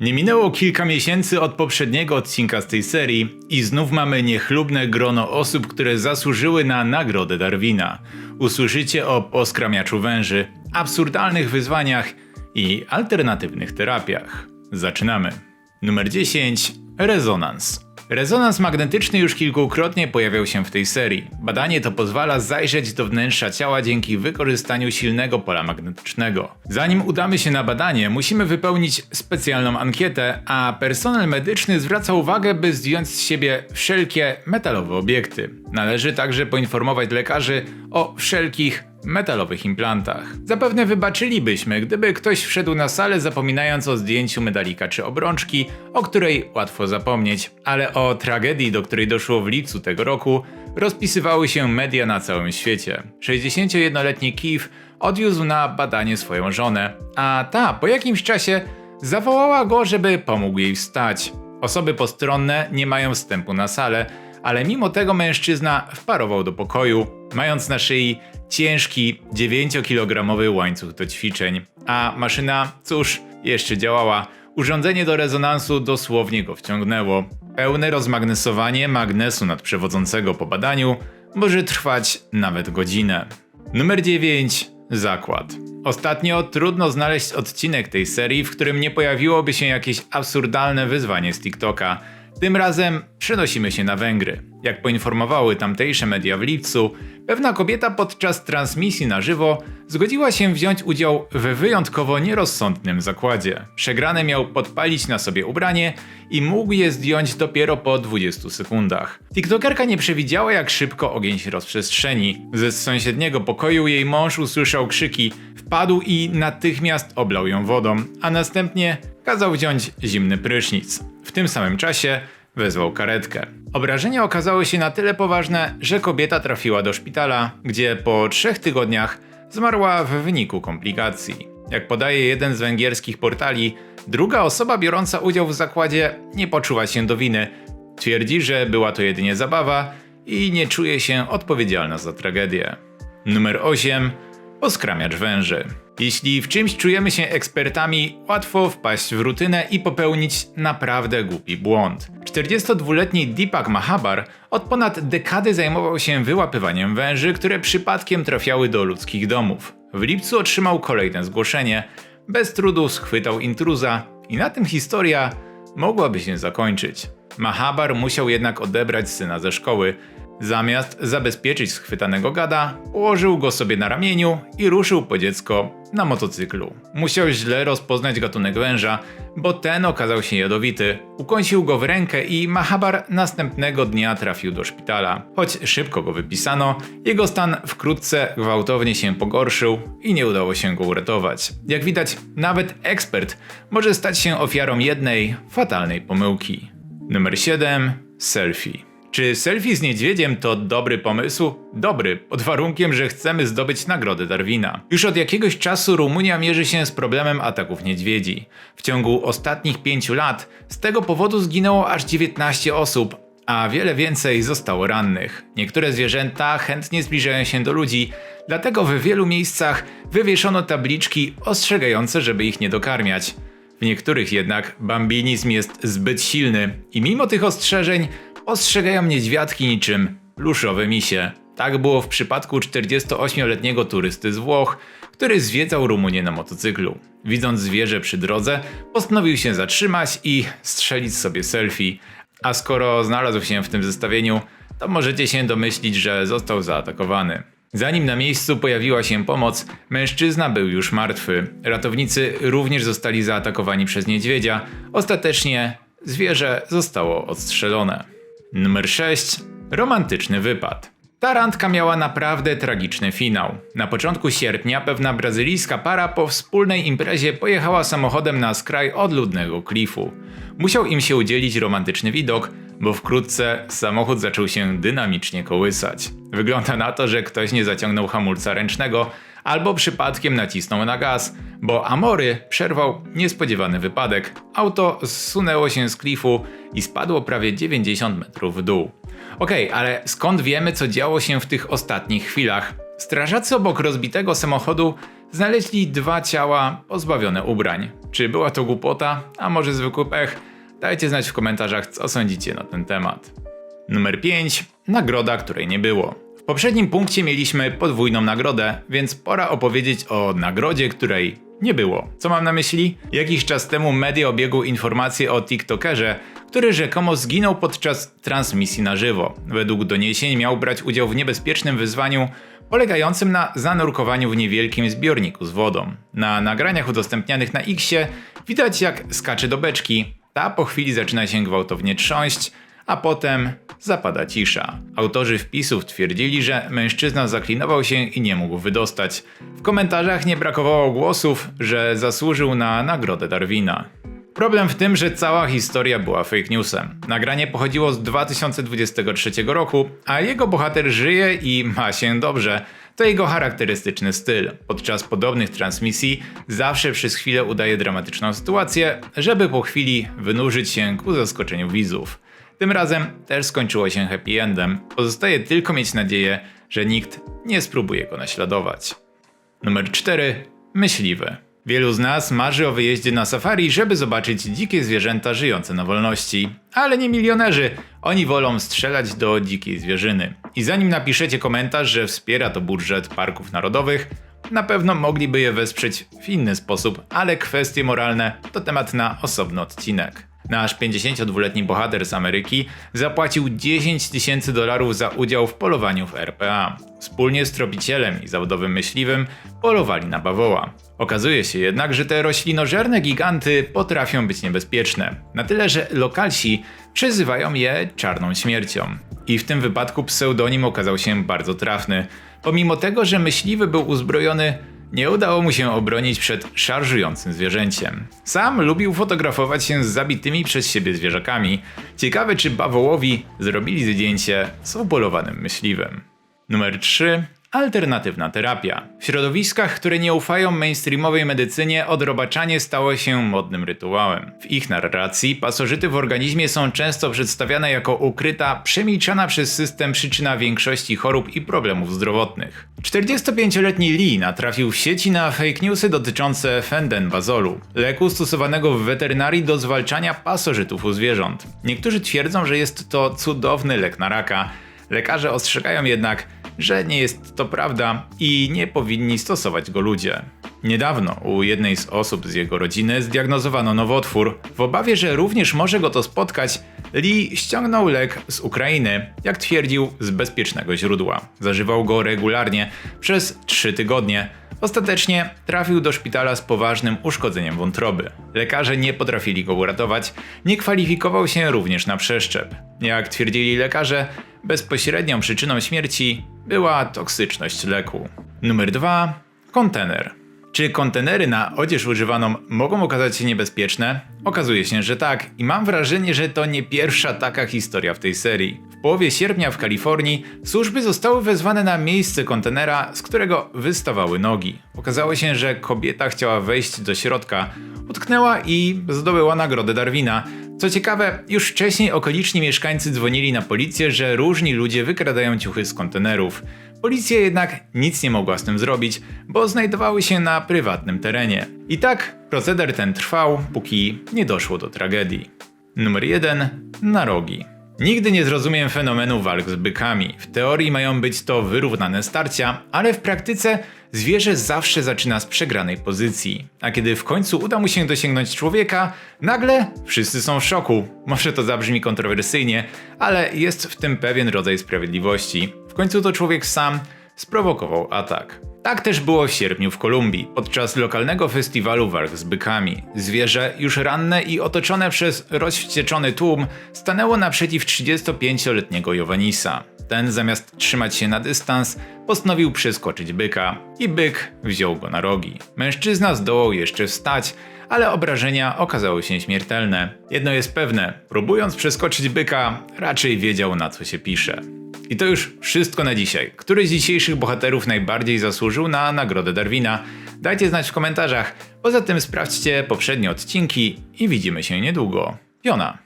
Nie minęło kilka miesięcy od poprzedniego odcinka z tej serii i znów mamy niechlubne grono osób, które zasłużyły na nagrodę Darwina. Usłyszycie o poskramiaczu węży, absurdalnych wyzwaniach i alternatywnych terapiach. Zaczynamy. Numer 10. Rezonans. Rezonans magnetyczny już kilkukrotnie pojawiał się w tej serii. Badanie to pozwala zajrzeć do wnętrza ciała dzięki wykorzystaniu silnego pola magnetycznego. Zanim udamy się na badanie, musimy wypełnić specjalną ankietę, a personel medyczny zwraca uwagę, by zdjąć z siebie wszelkie metalowe obiekty. Należy także poinformować lekarzy o wszelkich metalowych implantach. Zapewne wybaczylibyśmy, gdyby ktoś wszedł na salę zapominając o zdjęciu medalika czy obrączki, o której łatwo zapomnieć, ale o tragedii, do której doszło w lipcu tego roku, rozpisywały się media na całym świecie. 61-letni Keith odwiózł na badanie swoją żonę, a ta po jakimś czasie zawołała go, żeby pomógł jej wstać. Osoby postronne nie mają wstępu na salę, ale mimo tego mężczyzna wparował do pokoju, mając na szyi ciężki 9-kilogramowy łańcuch do ćwiczeń, a maszyna, cóż, jeszcze działała. Urządzenie do rezonansu dosłownie go wciągnęło. Pełne rozmagnesowanie magnesu nadprzewodzącego po badaniu może trwać nawet godzinę. Numer 9. Zakład. Ostatnio trudno znaleźć odcinek tej serii, w którym nie pojawiłoby się jakieś absurdalne wyzwanie z TikToka. Tym razem przenosimy się na Węgry. Jak poinformowały tamtejsze media w lipcu, pewna kobieta podczas transmisji na żywo zgodziła się wziąć udział w wyjątkowo nierozsądnym zakładzie. Przegrany miał podpalić na sobie ubranie i mógł je zdjąć dopiero po 20 sekundach. TikTokerka nie przewidziała jak szybko ogień się rozprzestrzeni. Ze sąsiedniego pokoju jej mąż usłyszał krzyki, wpadł i natychmiast oblał ją wodą, a następnie kazał wziąć zimny prysznic. W tym samym czasie wezwał karetkę. Obrażenia okazały się na tyle poważne, że kobieta trafiła do szpitala, gdzie po trzech tygodniach zmarła w wyniku komplikacji. Jak podaje jeden z węgierskich portali, druga osoba biorąca udział w zakładzie nie poczuwa się do winy. Twierdzi, że była to jedynie zabawa i nie czuje się odpowiedzialna za tragedię. Numer 8. Poskramiacz węży. Jeśli w czymś czujemy się ekspertami, łatwo wpaść w rutynę i popełnić naprawdę głupi błąd. 42-letni Deepak Mahabar od ponad dekady zajmował się wyłapywaniem węży, które przypadkiem trafiały do ludzkich domów. W lipcu otrzymał kolejne zgłoszenie, bez trudu schwytał intruza i na tym historia mogłaby się zakończyć. Mahabar musiał jednak odebrać syna ze szkoły, Zamiast zabezpieczyć schwytanego gada, położył go sobie na ramieniu i ruszył po dziecko na motocyklu. Musiał źle rozpoznać gatunek węża, bo ten okazał się jadowity. Ukąsił go w rękę i Mahabar następnego dnia trafił do szpitala. Choć szybko go wypisano, jego stan wkrótce gwałtownie się pogorszył i nie udało się go uratować. Jak widać, nawet ekspert może stać się ofiarą jednej fatalnej pomyłki. Numer 7. Selfie. Czy selfie z niedźwiedziem to dobry pomysł? Dobry, pod warunkiem, że chcemy zdobyć nagrodę Darwina. Już od jakiegoś czasu Rumunia mierzy się z problemem ataków niedźwiedzi. W ciągu ostatnich pięciu lat z tego powodu zginęło aż 19 osób, a wiele więcej zostało rannych. Niektóre zwierzęta chętnie zbliżają się do ludzi, dlatego w wielu miejscach wywieszono tabliczki ostrzegające, żeby ich nie dokarmiać. W niektórych jednak bambinizm jest zbyt silny i mimo tych ostrzeżeń ostrzegają niedźwiadki niczym pluszowe misie. Tak było w przypadku 48-letniego turysty z Włoch, który zwiedzał Rumunię na motocyklu. Widząc zwierzę przy drodze, postanowił się zatrzymać i strzelić sobie selfie. A skoro znalazł się w tym zestawieniu, to możecie się domyślić, że został zaatakowany. Zanim na miejscu pojawiła się pomoc, mężczyzna był już martwy. Ratownicy również zostali zaatakowani przez niedźwiedzia. Ostatecznie zwierzę zostało odstrzelone. Numer 6. Romantyczny wypad. Ta randka miała naprawdę tragiczny finał. Na początku sierpnia pewna brazylijska para po wspólnej imprezie pojechała samochodem na skraj odludnego klifu. Musiał im się udzielić romantyczny widok, bo wkrótce samochód zaczął się dynamicznie kołysać. Wygląda na to, że ktoś nie zaciągnął hamulca ręcznego albo przypadkiem nacisnął na gaz, bo Amory przerwał niespodziewany wypadek. Auto zsunęło się z klifu i spadło prawie 90 metrów w dół. Okej, okay, ale skąd wiemy, co działo się w tych ostatnich chwilach? Strażacy obok rozbitego samochodu znaleźli dwa ciała pozbawione ubrań. Czy była to głupota, a może zwykły pech? Dajcie znać w komentarzach, co sądzicie na ten temat. Numer 5. Nagroda, której nie było. W poprzednim punkcie mieliśmy podwójną nagrodę, więc pora opowiedzieć o nagrodzie, której nie było. Co mam na myśli? Jakiś czas temu media obiegły informacje o TikTokerze, który rzekomo zginął podczas transmisji na żywo. Według doniesień miał brać udział w niebezpiecznym wyzwaniu polegającym na zanurkowaniu w niewielkim zbiorniku z wodą. Na nagraniach udostępnianych na Xie widać jak skacze do beczki. Ta po chwili zaczyna się gwałtownie trząść, a potem zapada cisza. Autorzy wpisów twierdzili, że mężczyzna zaklinował się i nie mógł wydostać. W komentarzach nie brakowało głosów, że zasłużył na nagrodę Darwina. Problem w tym, że cała historia była fake newsem. Nagranie pochodziło z 2023 roku, a jego bohater żyje i ma się dobrze. To jego charakterystyczny styl. Podczas podobnych transmisji zawsze przez chwilę udaje dramatyczną sytuację, żeby po chwili wynurzyć się ku zaskoczeniu widzów. Tym razem też skończyło się happy endem. Pozostaje tylko mieć nadzieję, że nikt nie spróbuje go naśladować. Numer 4. Myśliwy. Wielu z nas marzy o wyjeździe na safari, żeby zobaczyć dzikie zwierzęta żyjące na wolności. Ale nie milionerzy, oni wolą strzelać do dzikiej zwierzyny. I zanim napiszecie komentarz, że wspiera to budżet parków narodowych, na pewno mogliby je wesprzeć w inny sposób, ale kwestie moralne to temat na osobny odcinek. Nasz 52-letni bohater z Ameryki zapłacił 10 tysięcy dolarów za udział w polowaniu w RPA. Wspólnie z tropicielem i zawodowym myśliwym polowali na bawoła. Okazuje się jednak, że te roślinożerne giganty potrafią być niebezpieczne. Na tyle, że lokalsi przezywają je czarną śmiercią. I w tym wypadku pseudonim okazał się bardzo trafny. Pomimo tego, że myśliwy był uzbrojony nie udało mu się obronić przed szarżującym zwierzęciem. Sam lubił fotografować się z zabitymi przez siebie zwierzakami. Ciekawe, czy bawołowi zrobili zdjęcie z upolowanym myśliwym. Numer 3. Alternatywna terapia. W środowiskach, które nie ufają mainstreamowej medycynie, odrobaczanie stało się modnym rytuałem. W ich narracji pasożyty w organizmie są często przedstawiane jako ukryta, przemilczana przez system przyczyna większości chorób i problemów zdrowotnych. 45-letni Lee natrafił w sieci na fake newsy dotyczące fendenbazolu, leku stosowanego w weterynarii do zwalczania pasożytów u zwierząt. Niektórzy twierdzą, że jest to cudowny lek na raka. Lekarze ostrzegają jednak, że nie jest to prawda i nie powinni stosować go ludzie. Niedawno u jednej z osób z jego rodziny zdiagnozowano nowotwór. W obawie, że również może go to spotkać, Lee ściągnął lek z Ukrainy, jak twierdził, z bezpiecznego źródła. Zażywał go regularnie przez 3 tygodnie. Ostatecznie trafił do szpitala z poważnym uszkodzeniem wątroby. Lekarze nie potrafili go uratować, nie kwalifikował się również na przeszczep. Jak twierdzili lekarze, bezpośrednią przyczyną śmierci była toksyczność leku. Numer 2. Kontener. Czy kontenery na odzież używaną mogą okazać się niebezpieczne? Okazuje się, że tak i mam wrażenie, że to nie pierwsza taka historia w tej serii. W połowie sierpnia w Kalifornii służby zostały wezwane na miejsce kontenera, z którego wystawały nogi. Okazało się, że kobieta chciała wejść do środka, utknęła i zdobyła nagrodę Darwina. Co ciekawe, już wcześniej okoliczni mieszkańcy dzwonili na policję, że różni ludzie wykradają ciuchy z kontenerów. Policja jednak nic nie mogła z tym zrobić, bo znajdowały się na prywatnym terenie. I tak proceder ten trwał, póki nie doszło do tragedii. Numer 1. Narogi. Nigdy nie zrozumiem fenomenu walk z bykami. W teorii mają być to wyrównane starcia, ale w praktyce zwierzę zawsze zaczyna z przegranej pozycji. A kiedy w końcu uda mu się dosięgnąć człowieka, nagle wszyscy są w szoku. Może to zabrzmi kontrowersyjnie, ale jest w tym pewien rodzaj sprawiedliwości. W końcu to człowiek sam sprowokował atak. Tak też było w sierpniu w Kolumbii, podczas lokalnego festiwalu walk z bykami. Zwierzę, już ranne i otoczone przez rozwścieczony tłum, stanęło naprzeciw 35-letniego Jowanisa. Ten zamiast trzymać się na dystans, postanowił przeskoczyć byka i byk wziął go na rogi. Mężczyzna zdołał jeszcze wstać, ale obrażenia okazały się śmiertelne. Jedno jest pewne, próbując przeskoczyć byka, raczej wiedział na co się pisze. I to już wszystko na dzisiaj. Który z dzisiejszych bohaterów najbardziej zasłużył na nagrodę Darwina? Dajcie znać w komentarzach. Poza tym sprawdźcie poprzednie odcinki i widzimy się niedługo. Jona.